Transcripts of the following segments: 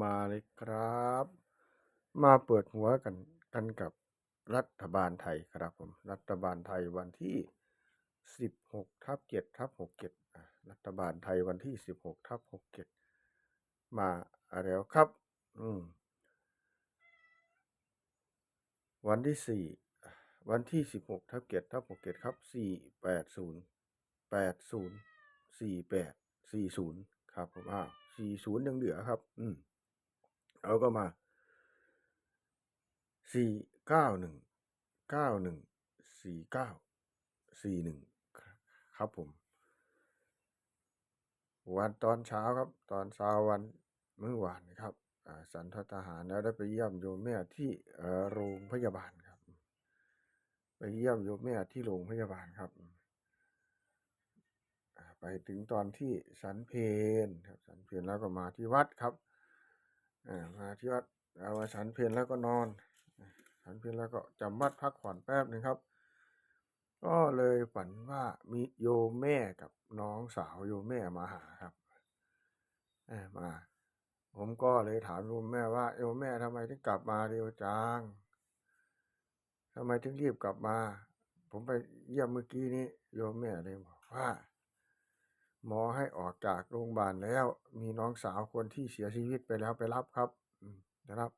มาเลยครับ มาเปิดหัวกันกันกับรัฐบาลไทยครับผมรัฐบาลไทยวันที่ 16ทับ7ทับ67รัฐบาลไทยวันที่ 16ทับ67 มาแล้วครับ อืมวันที่สี่วันที่สิบหกทับเจ็ดทับหกเจ็ดครับสี่แปดศูนย์แปดศูนย์สี่แปดสี่ศูนย์ครับผมอ้าวสี่ศูนย์ยังเหลือครับ อืม เอาก็มาสี่เก้าหนึ่งเก้าหนึ่งสี่เก้าสี่หนึ่งครับผม วันตอนเช้าครับ ตอนเช้าวันเมื่อวานครับสันททหารแล้วได้ไปเยี่ยมโยมแม่ที่เออโรงพยาบาลครับ ไปเยี่ยมโยมแม่ที่โรงพยาบาลครับไปถึงตอนที่สันเพนครับสันเพนแล้วก็มาที่วัดครับ มาที่วัดเอามาสันเพลนแล้วก็นอนอ่าสันเพลนแล้วก็จำวัดพักผ่อนแป๊บหนึ่งครับ ก็เลยฝันว่ามีโยมแม่กับน้องสาวโยมแม่มาหาครับมา ผมก็เลยถามโยมแม่ว่าโยมแม่ทำไมถึงกลับมาเร็วจังทำไมถึงรีบกลับมา ผมไปเยี่ยมเมื่อกี้นี้โยมแม่เลยบอกว่า หมอให้ออกจากโรงพยาบาลแล้ว มีน้องสาวคนที่เสียชีวิตไปแล้วไปรับครับนะครับ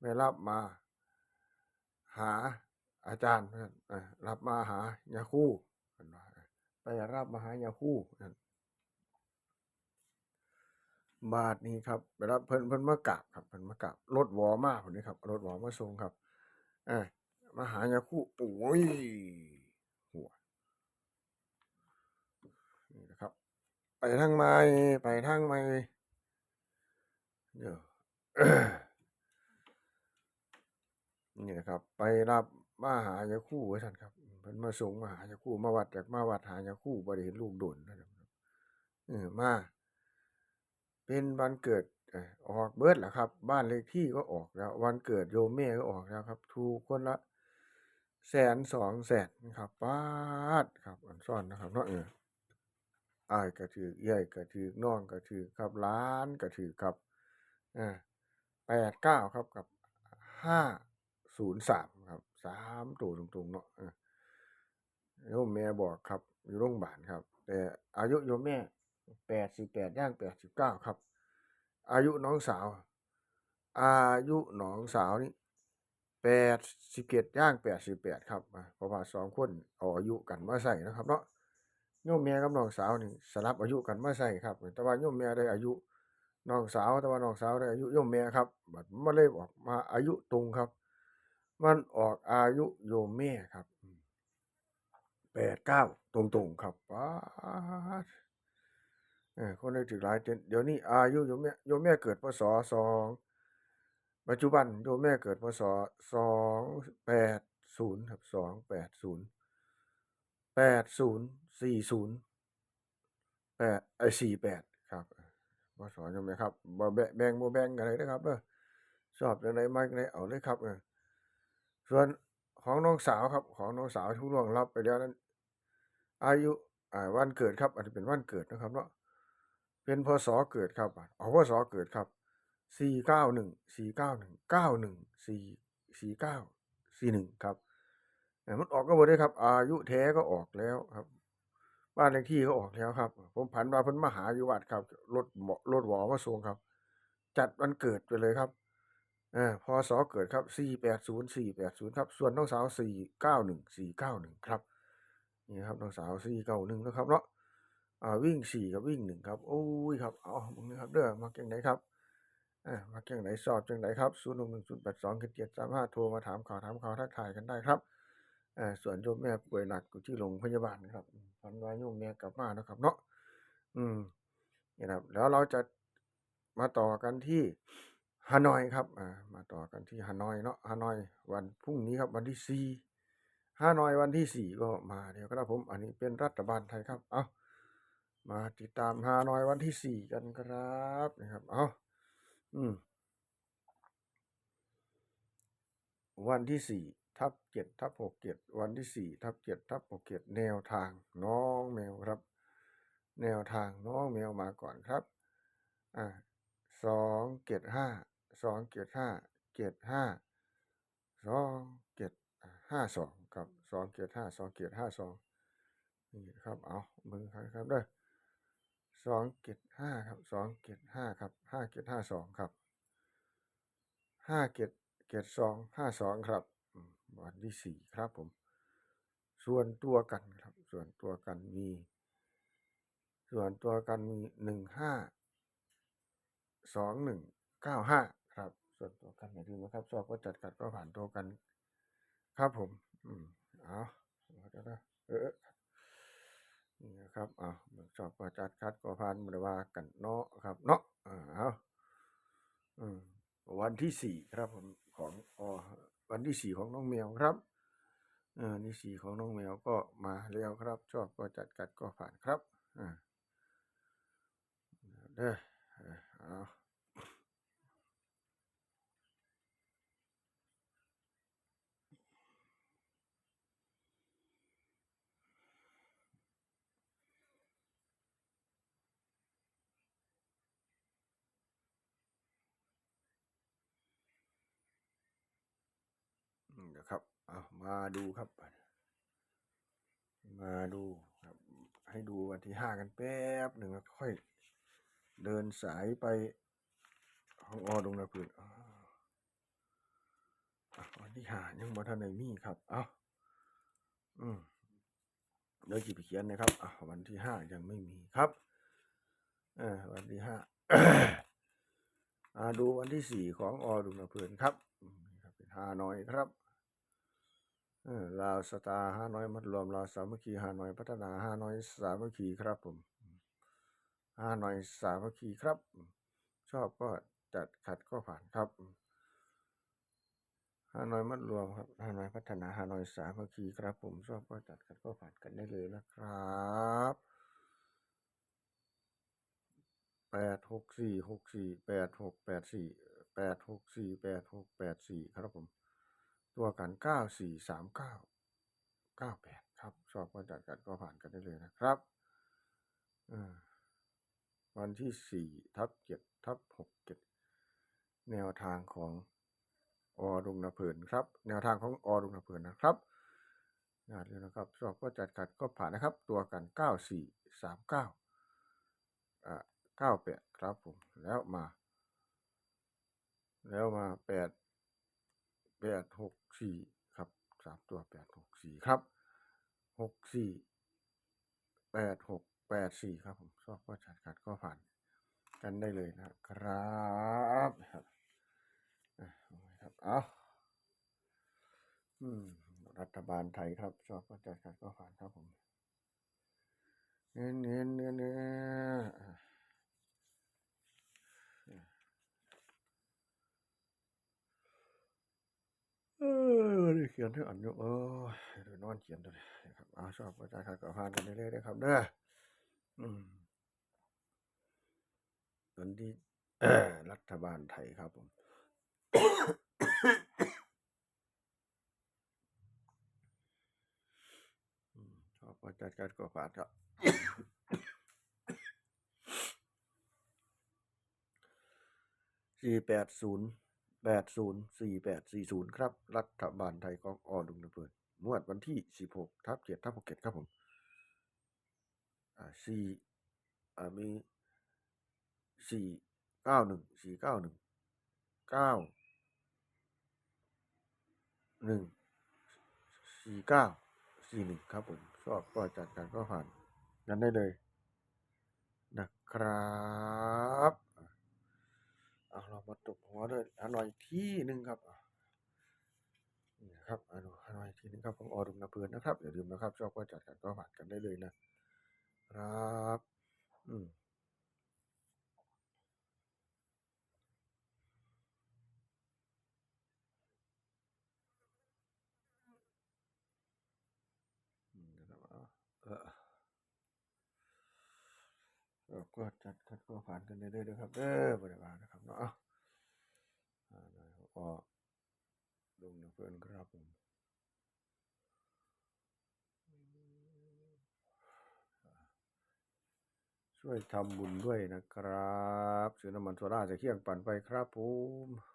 ไปรับมา หาอาจารย์รับมาหายาคู่ไปรับมาหายาคู่บาทนี้ครับไปรับเพิ่นเพิ่นมากราบครับเพิ่นมากราบรถวอมาพุ่นนี้ครับรถวอมาส่งครับอ่ามาหายาคู่โอ้ยหัวนี่นะครับ ไปทางไม้ไปทางไม้เดี๋ยวนี่นะครับ ไปรับมาหายาคู่ว่าท่านครับเพิ่นมาส่งมาหายาคู่มาวัดจากมาวัดหายาคู่บ่ได้เห็นลูกโดนนะครับเออมา เป็นวันเกิดออกเบิดแล้วครับ บ้านเลขที่ก็ออกแล้ว วันเกิดโยมแม่ก็ออกแล้วครับ ถูกคนละแสนสองแสนครับป๊าดครับอันซ่อนนะครับเนาะเออ อ้ายก็ถือเอื้อยก็ถือน้องก็ถือครับหลานก็ถือครับอ่าแปดเก้าครับกับห้าศูนย์สามครับสามตัวตรงๆเนาะโยมแม่บอกครับ อยู่โรงพยาบาลครับ แต่อายุโยมแม่แปดสิบแปดย่างแปดสิบเก้าครับ อายุน้องสาว อายุน้องสาวนี่แปดสิบเจ็ดย่างแปดสิบแปดครับอ่าเพราะว่าสองคนอายุกันมาใส่นะครับเนาะ โยมแม่กับน้องสาวนี่สลับอายุกันมาใส่ครับ แต่ว่าโยมแม่ได้อายุน้องสาว แต่ว่าน้องสาวได้อายุโยมแม่ครับบัดมาเลยออกมาอายุตรงครับ มันออกอายุโยมแม่ครับแปดเก้าตรงๆครับป๊าเออคนได้ถือหลายเต็นเดี๋ยวนี้อายุโยมแม่โยมแม่เกิดพศสองปัจจุบันโยมแม่เกิดพศสองแปดศูนย์ครับสองแปดศูนย์แปดศูนย์ สี่ศูนย์แปดไอสี่แปดครับพศโยมแม่ครับบ่แบ่งบ่แบ่งกันเลยนะครับเด้อชอบจังไดมาจังไดเอาเลยครับเออส่วนของน้องสาวครับ ของน้องสาวที่ล่วงลับไปแล้วนั้น อายุอ่าวันเกิดครับอาจจะเป็นวันเกิดนะครับเนาะเป็นพศเกิดครับเอาพศเกิดครับสี่เก้าหนึ่งสี่เก้าหนึ่งเก้าหนึ่งสี่สี่เก้าสี่หนึ่งครับมันออกก็บ่ได้ครับ อายุแท้ก็ออกแล้วครับ บ้านเลขที่ก็ออกแล้วครับ ผมผันมาเพิ่นมาหาอยู่วัดครับรถหมอรถหวอมาส่งครับ จัดวันเกิดไปเลยครับเออพศเกิดครับสี่แปดศูนย์สี่แปดศูนย์ครับ ส่วนน้องสาวสี่เก้าหนึ่งสี่เก้าหนึ่งครับนี่ครับน้องสาวสี่เก้าหนึ่งนะครับเนาะอ่าวิ่งสี่กับวิ่งหนึ่งครับโอ้ยครับเอามึงนะครับเด้อมาเก่งไหนครับอ่ามาเก่งไหนสอบจังไหนครับศูนย์หนึ่งหนึ่งศูนย์แปดสองเจ็ดสามห้าโทรมาถามข่าวถามข่าวทักทายกันได้ครับอ่าส่วนโยมแม่ป่วยหนักอยู่ที่โรงพยาบาลครับ พันวาโยมแม่กลับมานะครับ เนาะอืมนี่ครับแล้วเราจะมาต่อกันที่ฮานอยครับอ่ามาต่อกันที่ฮานอยเนาะฮานอย วันพรุ่งนี้ครับ วันที่สี่ฮานอยวันที่สี่ก็มาเดี๋ยวครับผม อันนี้เป็นรัฐบาลไทยครับ เอามาติดตามฮานอยวันที่สี่กันครับนะครับ เอาอืมวันที่สี่ ทับเจ็ดทับหกเจ็ดวันที่สี่ทับเจ็ดทับหกเจ็ดแนวทางน้องแมวครับ แนวทางน้องแมวมาก่อนครับอ่าสองเจ็ดห้าสองเจ็ดห้าเจ็ดห้าสองเจ็ดห้าสองครับสองเจ็ดห้าสองเจ็ดห้าสองนี่ครับเอามือครับครับเด้อสองเจ็ดห้าครับสองเจ็ดห้าครับห้าเจ็ดห้าสองครับห้าเจ็ดเจ็ดสองห้าสองครับ วันที่สี่ครับผม ส่วนตัวกันครับ ส่วนตัวกันมี ส่วนตัวกันมีหนึ่งห้าสองหนึ่งเก้าห้าครับ ส่วนตัวกันอย่าลืมนะครับชอบก็จัดกัดก็ผ่านตัวกัน ครับผม อืมเอาเราจะได้เออนี่นะครับเอาชอบก็จัดคัดก็ผ่านบริวากันเนาะครับเนาะอ่าเอาอืมวันที่สี่ครับผมของอ วันที่สี่ของน้องแมวครับเออนี่สี่ของน้องแมวก็มาแล้วครับ ชอบก็จัดกัดก็ผ่านครับอ่าเด้อเออเอา อืมเดี๋ยวครับเอามาดูครับ มาดูครับ ให้ดูวันที่ห้ากันแป๊บหนึ่งแล้วค่อย เดินสายไปห้องออดงนะพื้นอันที่ห้ายังบ่ทันได้มีครับเอาอืมเดี๋ยวจีไปเขียนนะครับอะวันที่ห้ายังไม่มีครับเออวันที่ห้าอ่าดูวันที่สี่ของออดุลเพลินครับอืมนี่ครับเป็นฮานอยครับ ลาวสตาร์ฮานอยมัดรวมลาวสามัคคีฮานอยพัฒนาฮานอยสามัคคีครับผมฮานอยสามัคคีครับ ชอบก็จัดขัดก็ผ่านครับอืมฮานอยมัดรวมครับฮานอยพัฒนาฮานอยสามัคคีครับ ผมชอบก็จัดขัดก็ผ่านกันได้เลยนะครับแปดหกสี่หกสี่แปดหกแปดสี่แปดหกสี่แปดหกแปดสี่ครับผม ตัวกันเก้าสี่สามเก้าเก้าแปดครับชอบก็จัดกันก็ผ่านกันได้เลยนะครับวันที่สี่ทับเจ็ดทับหกเจ็ดแนวทางของอดุงนเพลินครับ แนวทางของอดุงนเพลินนะครับงานเลยนะครับชอบก็จัดกัดก็ผ่านนะครับ ตัวกันเก้าสี่สามเก้าอ่าเก้าแปดครับผมแล้วมา แล้วมาแปดแปดหก สี่ครับสามตัวแปดหกสี่ครับหกสี่แปดหกแปดสี่ครับผมชอบก็จัดกัดก็ผ่านกันได้เลยนะครับครับอะเอาวรับเอาอืมรัฐบาลไทยครับ ชอบก็จัดกัดก็ผ่านครับผมเน้นเน้นเน้นเน้นอะ เอ อได้เขียนให้อ่านอยู่เออเดี๋ยวนอนเขียนตัวนี้นะครับอาชอบก็จะขัดกับพานกันเรื่อยๆนะครับเด้ออืมตอนที่รัฐบาลไทยครับผมชอบก็จัดการก็ผ่านครับสี่แปดศูนย์ แปดศูนย์สี่แปดสี่ศูนย์ครับ รัฐบาลไทยของออดุงระเบิดงวดวันที่สิบหกทับเจ็ดทับหกเจ็ดครับผมอ่าสี่อ่ามีสี่เก้าหนึ่งสี่เก้าหนึ่งเก้าหนึ่งสี่เก้าสี่หนึ่งครับผมชอบก็จัดการก็ผ่านกันได้เลยนะครับ เอาเรามาตบหัวด้วยฮานอยที่หนึ่งครับนี่นะครับเอาดูฮานอยที่หนึ่งครับของออรุณนาเพลินนะครับอย่าลืมนะครับชอบก็จัดการก็ผ่านกันได้เลยนะครับ อืมเออก็จัดกันก็ผ่านกันได้เลยนะครับเด้อบริวารนะครับเนาะอะอ่าหน่อยก็ลงนะ เพื่อนครับผมช่วยทำบุญด้วยนะครับ ซื้อน้ำมันโซดาจะเคี่ยงปั่นไปครับผม